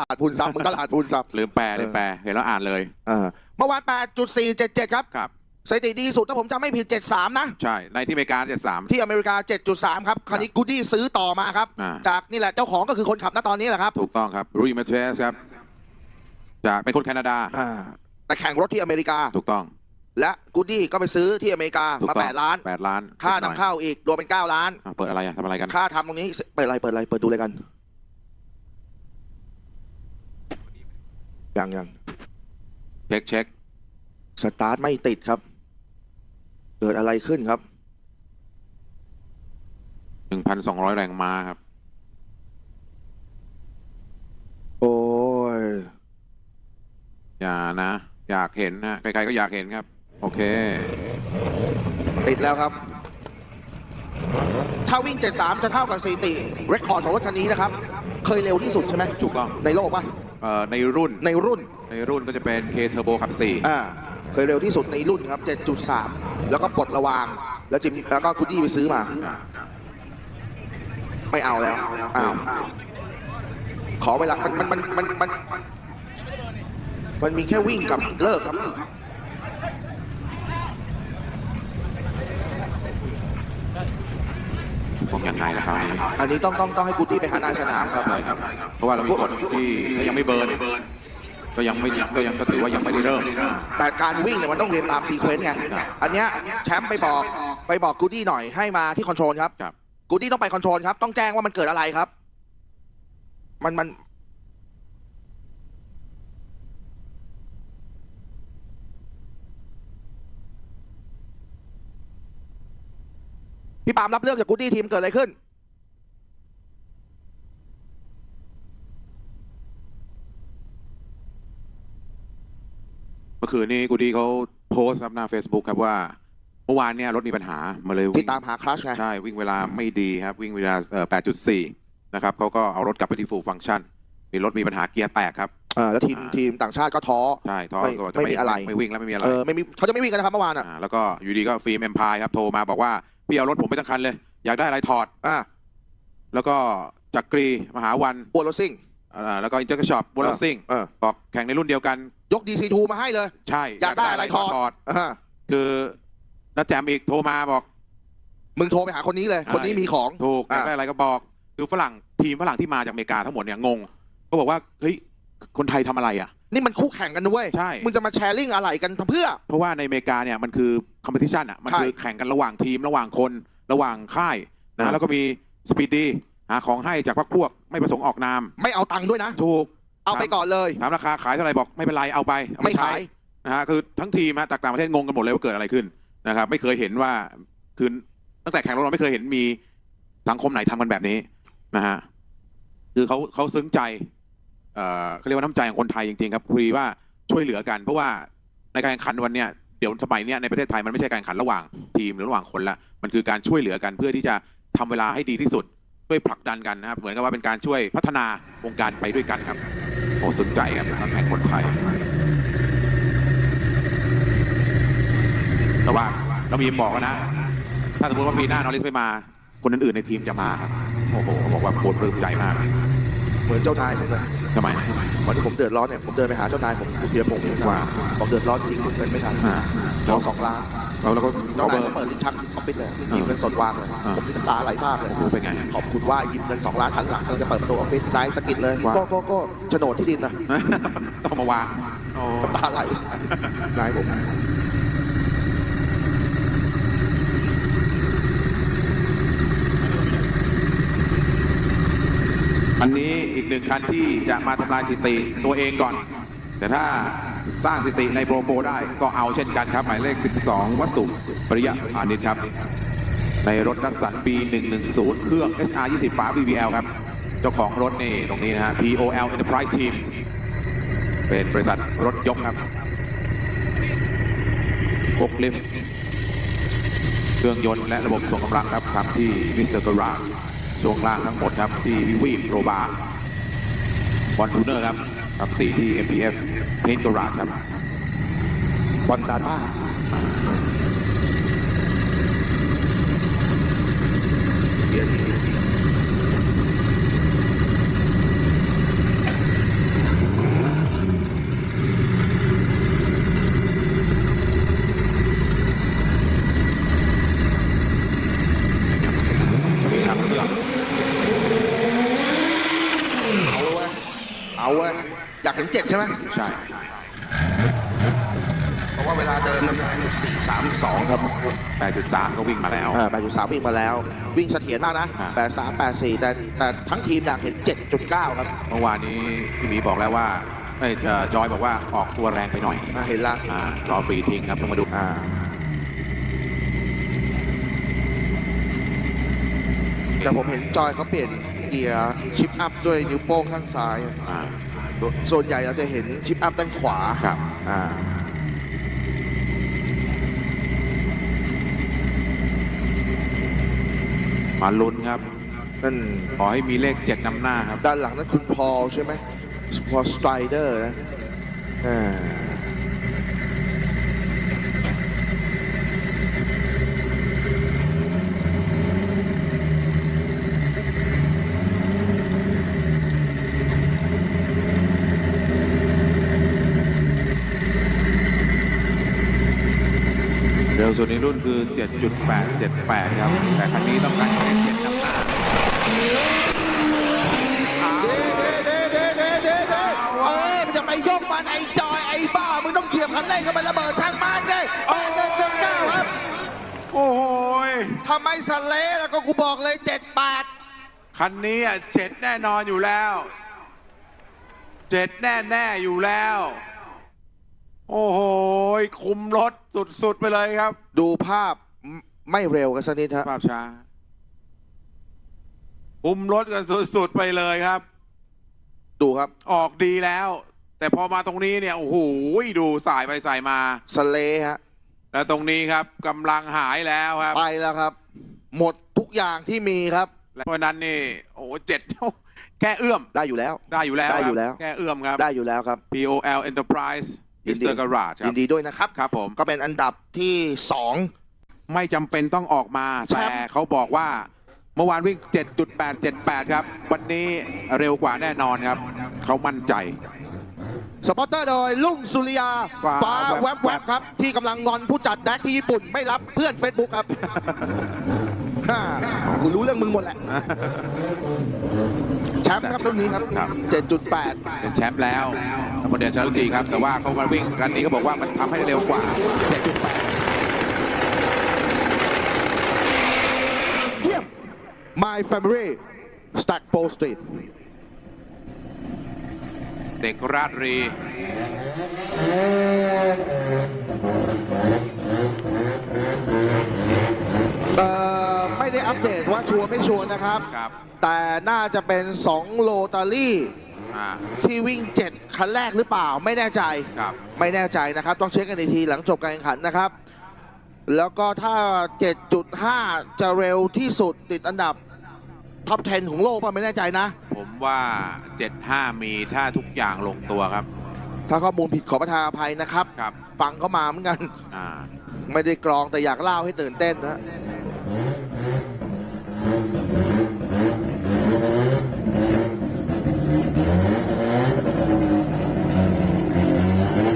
ลาดพูนซับมึงตลาดพูนซับลืมแปลลืมแปลเห็นแล้วอ่านเลยเออเมื่อวาน8.477 ครับครับสถิติดีสุดถ้าผมจำไม่ผิด 73 นะ ใช่ ในที่อเมริกาเจ็ดสามที่อเมริกา 7.3 ครับคันนี้กูดี้ซื้อต่อมาครับ อ่า จากนี่แหละเจ้าของก็คือคนขับณตอนนี้แหละครับถูกต้องครับรูยมาเทสครับจากเป็นคนแคนาดาอ่าแต่แข่งรถที่อเมริกา ถูกต้องและกูดี้ก็ไปซื้อที่อเมริกาถูกมา ต้อง8 ล้าน แปดล้านค่านิดหน่อยนำเข้าอีกรวมเป็น 9 ล้าน อะเปิดอะไรอะทำอะไรกัน ค่าทำตรงนี้เปิดอะไรเปิดอะไรเปิดดูเลยกัน ยังยังเช็คเช็คสตาร์ทไม่ติดครับ เกิดอะไรขึ้นครับ หนึ่งพันสองร้อยแรงม้าครับ โอ้ย อย่านะ อยากเห็นนะ ใครๆก็อยากเห็นครับ โอเค ติดแล้วครับ ถ้าวิ่ง 73 จะเท่ากับสถิติ เรคคอร์ดของรถคันนี้นะครับ เคยเร็วที่สุดใช่ไหมถูกต้อง ในโลกปะ เอ่อในรุ่นในรุ่นในรุ่นก็จะเป็น K Turbo ขับสี่อ่าเคยเร็วที่สุดในรุ่นครับ 7.3 แล้วก็ปลดระวาง แล้วจิมแล้วก็กูดี้ไปซื้อมา ไม่เอาแล้วอ้าวขอเวลามันมันมันมันมันมันมีแค่วิ่งกับเลิกครับ ต้อ งยังไงล่ะครับนี้อันนี้ต้องต้องต้องให้กูดี้ไปหานายสนามครับใช่ครับ เพราะว่าเรามีกฎที่ถ้ายังไม่เบิร์นก็ยังไม่ก็ยังก็ถือว่ายังไม่ได้เริ่ม แต่การวิ่งเนี่ยมันต้องเรียนตามซีเควนซ์ไง อันเนี้ยแชมป์ไปบอกไปบอกกูดี้หน่อยให้มาที่คอนโทรลครับ ครับ กูดี้ต้องไปคอนโทรลครับ ต้องแจ้งว่ามันเกิดอะไรครับ มันมัน พี่ปาล์มรับเรื่องจากกูดี้ทีมเกิดอะไรขึ้น เมื่อคืนนี้กูดีเขาโพสต์ครับหน้า Facebook ครับว่า เมื่อวานเนี่ยรถมีปัญหามาเลยที่วิ่งตามหาคลัชไงใช่ วิ่งเวลาไม่ดีครับ วิ่งเวลาเอ่อ8.4 นะครับเขาก็เอารถกลับไปที่ full function มีรถมีปัญหาเกียร์แตกครับเออแล้วทีมอ่า ทีมต่างชาติก็ท้อ ใช่ท่อไม่ก็จะไม่มีอะไร ไม่วิ่งแล้วไม่มีอะไรเออไม่มีเขาจะไม่วิ่งกันนะครับเมื่อวานอะอ่าแล้วก็อยู่ดีก็ฟิล์มเอ็มพายครับโทรมาบอกว่า พี่เอารถผมไปทั้งคันเลย อยากได้อะไรถอด อ่าแล้วก็จักรีมหาวันปวดรถซิ่งอ่าแล้วก็อินเตอร์กช็อปบนรถซิ่งเออบอกแข่งในรุ่นเดียวกัน ยก DC2 มาให้เลย ใช่อยากได้อะไรถอดถอด อ่าคือน้าแจมอีกโทรมาบอก มึงโทรไปหาคนนี้เลยคนนี้มีของ ถูกอยากอ่าได้อะไรก็บอก คือฝรั่งทีมฝรั่งที่มาจากอเมริกาทั้งหมดเนี่ยงง ก็บอกว่าเฮ้ย คนไทยทำอะไรอะ นี่มันคู่แข่งกันด้วยใช่ มึงจะมาแชร์ลิงอะไรกันทำเพื่อ เพราะว่าในอเมริกาเนี่ยมันคือคอมเพติชันอะมันใช่คือแข่งกันระหว่างทีมระหว่างคนระหว่างค่ายนะอ่าแล้วก็มีสปีดดีหาของให้จากพรรคพวกไม่ประสงค์ออกนามไม่เอาตังค์ด้วยนะ ถูกเอาไปก่อนเลย ถามราคาขายเท่าไหร่บอกไม่เป็นไรเอาไปเอปไม่ใช้ ขายนะฮะคือทั้งทีมฮะจากต่างประเทศงงกันหมดเลยว่าเกิดอะไรขึ้นนะครับไม่เคยเห็นว่าคือตั้งแต่แข่งรถเราไม่เคยเห็นมีสังคมไหนทำกันแบบนี้นะฮะคือเขาเขาซึ้งใจ เขาเรียกว่าน้ำใจของคนไทยจริงๆครับคุยว่าช่วยเหลือกัน เพราะว่าในการแข่งขันวันเนี้ยเดี๋ยวสมัยเนี้ยในประเทศไทยมันไม่ใช่การแข่งขันระหว่างทีมหรือระหว่างคนละมันคือการช่วยเหลือกันเพื่อที่จะทำเวลาให้ดีที่สุดช่วยผลักดันกันนะครับเหมือนกับว่าเป็นการช่วยพัฒนาวงการไปด้วยกันครับโอ้สนใจครับนักแข่งคนไทยแต่ว่าเรามีบอกนะ ถ้าสมมติว่าปีหน้านอริสไม่มา คนอื่นๆในทีมจะมาครับโอ้โหบอกว่าโคตรปลื้มใจมาก เหมือนเจ้านายผมเลยทำไม วันที่ผมเดือดร้อนเนี่ยผมเดินไปหาเจ้านายผมคุณเพียรพงศ์เนี่ยว่า บอกเดือดร้อนจริงเงินไม่ทันอ่าขอสองล้านเราแล้วก็เจ้าเขาเบนาอยร์ ก็เปิดลิ้นชักออฟฟิศเลยหยิบเงินสดวางเลยอ่าผมนี่น้ำตาไหลมากเลยรู้เป็นไงขอบคุณว่าหยิบเงินสองล้านหันหลังกำลังจะเปิดประตูออฟฟิศนายสะกิดเลยว่า ก็ก็ก็โฉนดที่ดินนะ ต้องมาวางโอ้ น้ำตาไหลนายผม อันนี้อีกหนึ่งคันที่จะมาทำลายสถิติตัวเองก่อน แต่ถ้าสร้างสถิติในโปรโฟได้ก็เอาเช่นกันครับ หมายเลข 12 วัสุปริยะพานิชครับ ในรถดัสสันปี 110 เครื่อง SR 20ฝา BBL ครับ เจ้าของรถนี่ตรงนี้นะฮะ POL Enterprise Team เป็นบริษัทรถยกครับพกลิฟเครื่องยนต์และระบบส่งกำลังครับทำที่มิสเตอร์กรา ช่วงล่างทั้งหมดครับที่วิวีโรบาบอลทูเนอร์ครับทำสีที่ MPF เพนกราครับบอลดาต้าเดี๋ยว เอาเว้ยอยากเห็นเจ็ดใช่ไหมใช่ เพราะว่าเวลาเดินมันสี่สามสองครับ 8.3 ก็วิ่งมาแล้ว แปดจุดสามวิ่งมาแล้ว วิ่งเสถียรมากนะอ่า แปดสามแปดสี่แต่แต่ทั้งทีมอยากเห็นเจ็ดจุดเก้าครับเมื่อวานนี้พี่หมีบอกแล้วว่าเอ้ยเอ่อจอยบอกว่าออกตัวแรงไปหน่อยอ่าเห็นละอ่ารอฟรีทิ้งครับต้องมาดูอ่าแต่ผมเห็นจอยเขาเปลี่ยน เกียร์ชิปอัพด้วยนิ้วโป้งข้างซ้ายอ่าส่วนใหญ่เราจะเห็นชิปอัพด้านขวาครับ อ่ามาลุ้นครับ นั่นขอให้มีเลข7นำหน้าครับ ด้านหลังนั้นคุณพอลใช่ไหมพอลสไตรเดอร์นะอ่า เร็วสุดในรุ่นคือ 7.878 ครับ แต่คันนี้ต้องการเลข7นำหน้าเด้เด้เด้เด้เด้เด้เออมันจะไปยกมันไอ้จอยไอ้บ้า มึงต้องเหยียบคันเร่งกันไประเบิดช่างมันดิโอ้หนึ่งหนึ่งเก้าครับ โอ้โหยทำไมสเลแล้วก็กูบอกเลยเจ็ดแปดคันนี้อะเจ็ดแน่นอนอยู่แล้วเจ็ดแน่แน่อยู่แล้ว โอ้โหยคุมรถสุดๆไปเลยครับ ดูภาพไม่ไม่เร็วกันสักนิดฮะภาพช้า คุมรถกันสุดๆไปเลยครับ ดูครับออกดีแล้ว แต่พอมาตรงนี้เนี่ยโอ้โหดูสายไปสายมา สเลฮะแล้วตรงนี้ครับกำลังหายแล้วครับ ไปแล้วครับ หมดทุกอย่างที่มีครับ เพราะฉะนั้นนี่โอ้โหเจ็ด แค่เอื้อมได้อยู่แล้ว ได้อยู่แล้วได้อยู่แล้ว ครับแค่เอื้อมครับ ได้อยู่แล้วครับ POL Enterprise ยินดี Mr. Garage คยิรับนดีด้วยนะครับ ครับผม ก็เป็นอันดับที่สองไม่จำเป็นต้องออกมาแชมป์แต่เขาบอกว่าเมื่อวานวิ่ง 7.878 ครับ วันนี้เร็วกว่าแน่นอนครับ เขามั่นใจ สปอนเตอร์โดยลุงสุริยา ฟ้าฟ้าแวบแวแวบบครับ ที่กำลังงอนผู้จัดแดกที่ญี่ปุ่นไม่รับเพื่อน Facebook ครับ ฮ่ากูรู้เรื่องมึงหมดแหละแช มป์ครับรุ่นนี้ครับครับ 7.8 เป็นแชมป์แล้วทั้งหมดเดียนชาลุจีครับ แต่ว่าเขามาวิ่งรันนี้ก็บอกว่ามันทำให้เร็วกว่า7.8เยี่ยม My Family Stack p o Street เด็กราชรี เอ่อไม่ได้อัปเดตว่าชัวร์ไม่ชัวร์นะครับ ครับ แต่น่าจะเป็น2โลตารี่อ่า ที่วิ่ง 7 คันแรกหรือเปล่าไม่แน่ใจ ครับ ไม่แน่ใจนะครับ ต้องเช็คกันอีกทีหลังจบการแข่งขันนะครับ แล้วก็ถ้า 7.5 จะเร็วที่สุดติดอันดับท็อป 10 ของโลกป่ะไม่แน่ใจนะ ผมว่า 75 มีถ้าทุกอย่างลงตัวครับ ถ้าข้อมูลผิดขอประทานอภัยนะครับ ครับ ฟังเข้ามาเหมือนกัน อ่า ไม่ได้กรองแต่อยากเล่าให้ตื่นเต้นนะ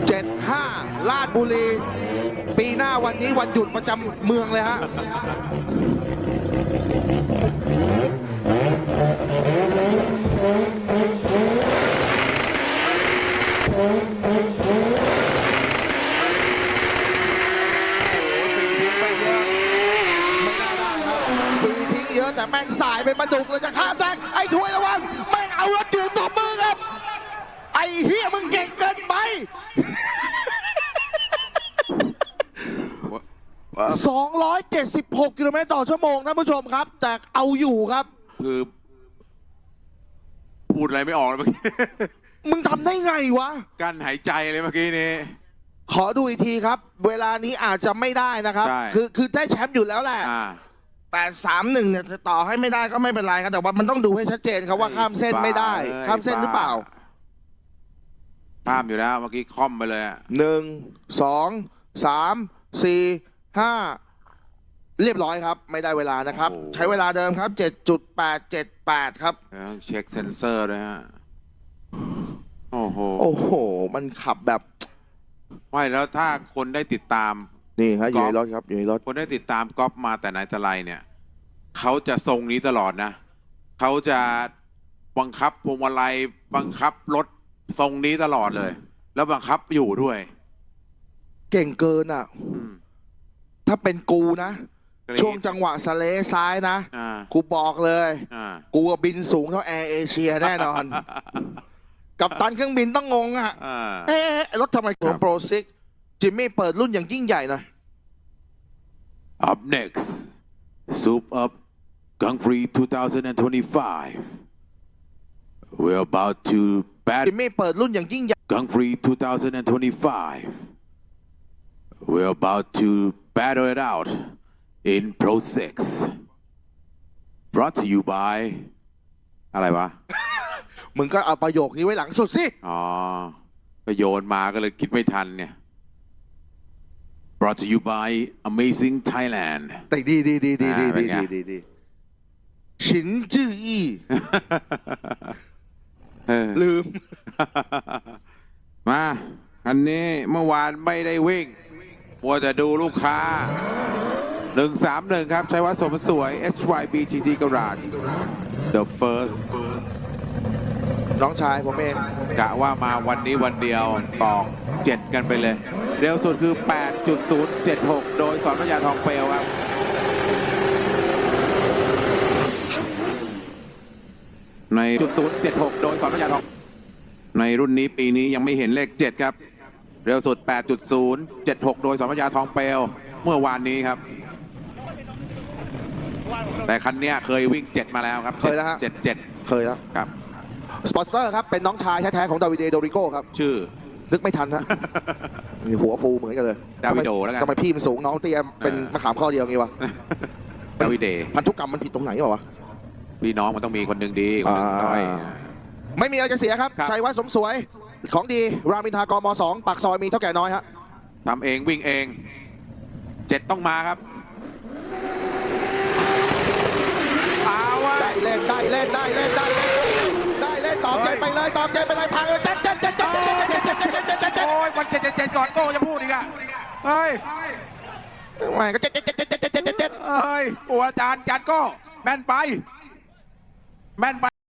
เจ็ดห้าลาด บุรี ปีหน้าวันนี้วันหยุดประจำเมืองเลยฮะฟีทิ้งเยอะแต่แม่งสายไปประดุกเลยจะข้ามแดงไอ้ถ้วยระวังแม่งเอารถอยู่ตบมือครับ ไอ้เฮียมึงเก่งเกินไป 276 กิโลเมตรต่อชั่วโมงท่านผู้ชมครับ แต่เอาอยู่ครับ คือพูดอะไรไม่ออกเลยเมื่อกี้ มึงทำได้ไงวะ กั้นหายใจเลยเมื่อกี้นี้ ขอดูอีกทีครับ เวลานี้อาจจะไม่ได้นะครับ ใช่ คือคือได้แชมป์อยู่แล้วแหละ อ่า แต่สามหนึ่งเนี่ยต่อให้ไม่ได้ก็ไม่เป็นไรครับแต่ว่ามันต้องดูให้ชัดเจนครับว่าข้ามเส้นไม่ได้บ้ข้ามเส้นหรือเปล่าข้ามอยู่แล้วเมื่อกี้คล่อมไปเลยอะหนึ่งสองสามสี่ ห้าเรียบร้อยครับ ไม่ได้เวลานะครับใช้เวลาเดิมครับ 7.878 ครับ แล้วเช็คเซนเซอร์ด้วยฮะ โอ้โห โอ้โห มันขับแบบไม่แล้วถ้าคนได้ติดตาม นี่ครับอยู่ในรถครับอยู่ในรถ คนได้ติดตามก๊อฟมาแต่ไหนแต่ไรเนี่ย เขาจะทรงนี้ตลอดนะ เขาจะบังคับพวงมาลัยบังคับรถทรงนี้ตลอดเลย แล้วบังคับอยู่ด้วย เก่งเกินอะอืม ถ้าเป็นกูนะ กรี๊ดช่วงจังหวะสะเลซ้ายนะ อ่ากูบอกเลย อ่ากูอะบินสูงเท่าแอร์เอเชียแน่นอน กับตันเครื่องบินต้องงงอะ อ่า เอ๊ะรถทำไมของโปรซิกจิมมี่เปิดรุ่นอย่างยิ่งใหญ่หน่อย Up next Soup Up Grand Prix 2025 We're about to จิม bat มี่เปิดรุ่นอย่างยิ่งใหญ่ Grand Prix 2025 We're about to battle it out in Pro 6 Brought to you by อะไรวะ มึงก็เอาประโยคนี้ไว้หลังสุดสิ อ๋อก็โยนมาก็เลยคิดไม่ทันเนี่ย Brought to you by Amazing Thailand แต่ดีดีดีดีดีอ่าเป็ดีนไงดีดีดีฉินจื้ออี้เออลืม มา อันนี้เมื่อวานไม่ได้วิ่ง มัวแต่ดูลูกค้า 131 ครับ ใช้วัดสมสวย HYB GT Garage The First น้องชายผมเองกะว่ามาวันนี้วันเดียวตอกเจ็ดกันไปเลย เร็วสุดคือ 8.076 โดยสอนพญาทองเปลวครับในจุด076 โดยสอนพญาทอง ในรุ่นนี้ปีนี้ยังไม่เห็นเลข 7 ครับ เร็วสุด 8.076 โดยสอนพญาทองเปลวเมื่อวานนี้ครับ แต่คันเนี้ยเคยวิ่ง 7 มาแล้วครับเคยแล้วฮะ77เคยแล้ว ครับ สปอนเซอร์ครับ เป็นน้องชายแท้ๆของดาวิดเดโดริโก้ครับ ชื่อ นึกไม่ทันฮะ มีหัวฟูเหมือนกันเลยดาวิโดแล้วกัน ทำไมพี่มันสูงน้องเตี้ยเป็นเออมะขามข้อเดียวงี้วะ ดาวิเดย์พันธุกรรมมันผิดตรงไหนวะ พี่น้องมันต้องมีคนหนึ่งดีคนหนึ่งด้อยอ่าไม่มีอะไรจะเสียครับครับ ชัยวัฒน์สมสวย ของดีรามอินทรากมสองปากซอยมีเท่าแก่น้อยฮะทำเองวิ่งเองเจ็ดต้องมาครับเอาวะได้เล่นได้เล่นได้เล่นได้เล่นได้เล่นตอกใจไปเลยตอกใจไปเลยพังเลยเจ็ดเจ็ดเจ็ดเจ็ดเจ็ดเจ็ดเจ็ดเจ็ดเจ็ดเจ็ดเจ็ดเจ็ดโอ้ยวันเจ็ดเจ็ดเจ็ดก่อนโก้จะพูดอีกอะเฮ้ยแม่งก็เจ็ดเจ็ดเจ็ดเจ็ดเจ็ดเจ็ดเจ็ดเฮ้ยโอ้อาจารย์อาจารย์โก้แม่นไปแม่นไป